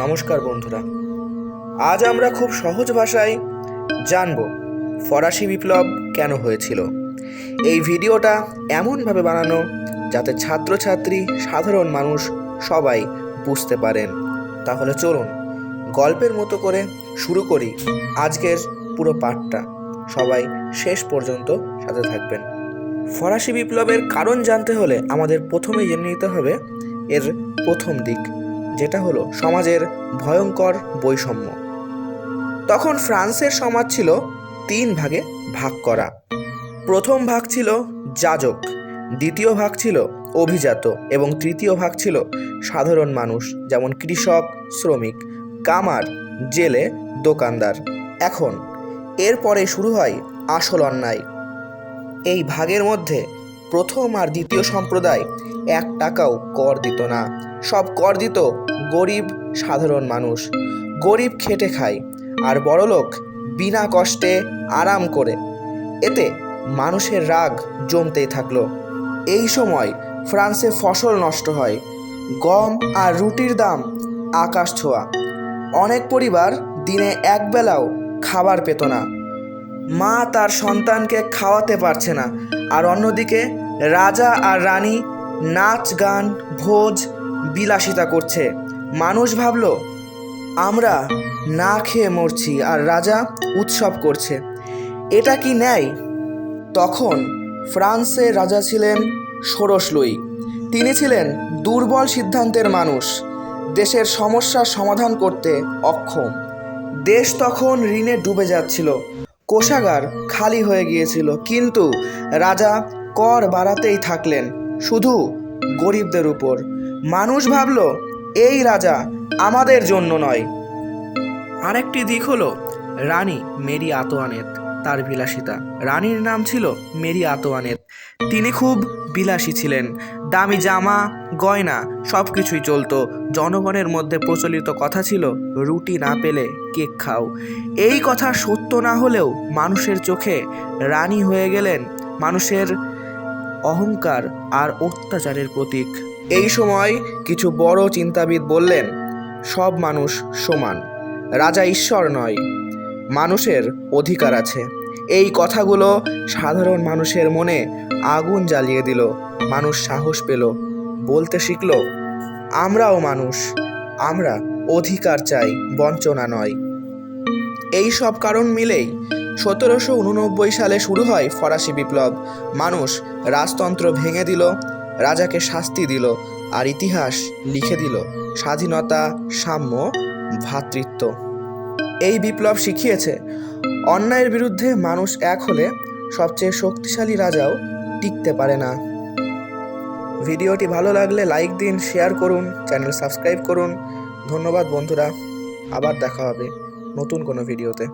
নমস্কার বন্ধুরা। আজ আমরা খুব সহজ ভাষায় জানব ফরাসি বিপ্লব কেন হয়েছিল। এই ভিডিওটা এমনভাবে বানানো যাতে ছাত্রছাত্রী, সাধারণ মানুষ সবাই বুঝতে পারেন। তাহলে চলুন গল্পের মতো করে শুরু করি আজকের পুরো পাঠটা। সবাই শেষ পর্যন্ত সাথে থাকবেন। ফরাসি বিপ্লবের কারণ জানতে হলে আমাদের প্রথমে জেনে নিতে হবে এর প্রথম দিক। যেটা হলো সমাজের ভয়ঙ্কর বৈষম্য। তখন ফ্রান্সের সমাজ ছিল তিন ভাগে ভাগ করা। প্রথম ভাগ ছিল যাজক, দ্বিতীয় ভাগ ছিল অভিজাত এবং তৃতীয় ভাগ ছিল সাধারণ মানুষ, যেমন কৃষক, শ্রমিক, কামার, জেলে, দোকানদার। এখন এরপরে শুরু হয় আসল অন্যায়। এই ভাগের মধ্যে প্রথম আর দ্বিতীয় সম্প্রদায় এক টাকাও কর দিত না। সব কর দিত গরিব, সাধারণ মানুষ। গরিব খেটে খায়, আর বড়লোক বিনা কষ্টে আরাম করে। এতে মানুষের রাগ জমতেই থাকল। এই সময় ফ্রান্সে ফসল নষ্ট হয়, গম আর রুটির দাম আকাশ ছোঁয়া। অনেক পরিবার দিনে একবেলাও খাবার পেত না। মা তার সন্তানকে খাওয়াতে পারছে না। আর অন্যদিকে রাজা আর রানী নাচ, গান, ভোজ বিলাসিতা করছে। মানুষ ভাবল, আমরা না খেয়ে মরছি আর রাজা উৎসব করছে। এটা কি ন্যায়? তখন ফ্রান্সের রাজা ছিলেন ষোড়শ লুই। তিনি ছিলেন দুর্বল সিদ্ধান্তের মানুষ। দেশের সমস্যার সমাধান করতে অক্ষম। দেশ তখন ঋণে ডুবে যাচ্ছিল। কোষাগার খালি হয়ে গিয়েছিল, কিন্তু রাজা কর বাড়াতেই থাকলেন, শুধু গরিবদের উপর। মানুষ ভাবল, এই রাজা আমাদের জন্য নয়। আরেকটি দিক হলো রানী মেরি আতোয়ানেত তার বিলাসিতা। রানীর নাম ছিল মেরি আতোয়ানেত তিনি খুব বিলাসী ছিলেন। দামি জামা, গয়না সব কিছুই চলতো। জনগণের মধ্যে প্রচলিত কথা ছিল, রুটি না পেলে কেক খাও। এই কথা সত্য না হলেও মানুষের চোখে রানী হয়ে গেলেন মানুষের অহংকার আর অত্যাচারের প্রতীক। এই সময় কিছু বড় চিন্তাবিদ বললেন, সব মানুষ সমান। রাজা ঈশ্বর নয় মানুষের অধিকার আছে। এই কথাগুলো সাধারণ মানুষের মনে আগুন জ্বালিয়ে দিল। মানুষ সাহস পেল, বলতে শিখল, আমরাও মানুষ, আমরা অধিকার চাই, বঞ্চনা নয়। এই সব কারণ মিলেই সতেরোশো উননব্বই সালে শুরু হয় ফরাসি বিপ্লব। মানুষ রাজতন্ত্র ভেঙে দিল, রাজাকে শাস্তি দিল, আর ইতিহাস লিখে দিল স্বাধীনতা, সাম্য, ভ্রাতৃত্ব। এই বিপ্লব শিখিয়েছে। অন্যায়ের বিরুদ্ধে মানুষ এক হলে সবচেয়ে শক্তিশালী রাজাও টিকতে পারে না। ভিডিওটি ভালো লাগলে লাইক দিন, শেয়ার করুন, চ্যানেল সাবস্ক্রাইব করুন। ধন্যবাদ বন্ধুরা, আবার দেখা হবে নতুন কোনো ভিডিওতে।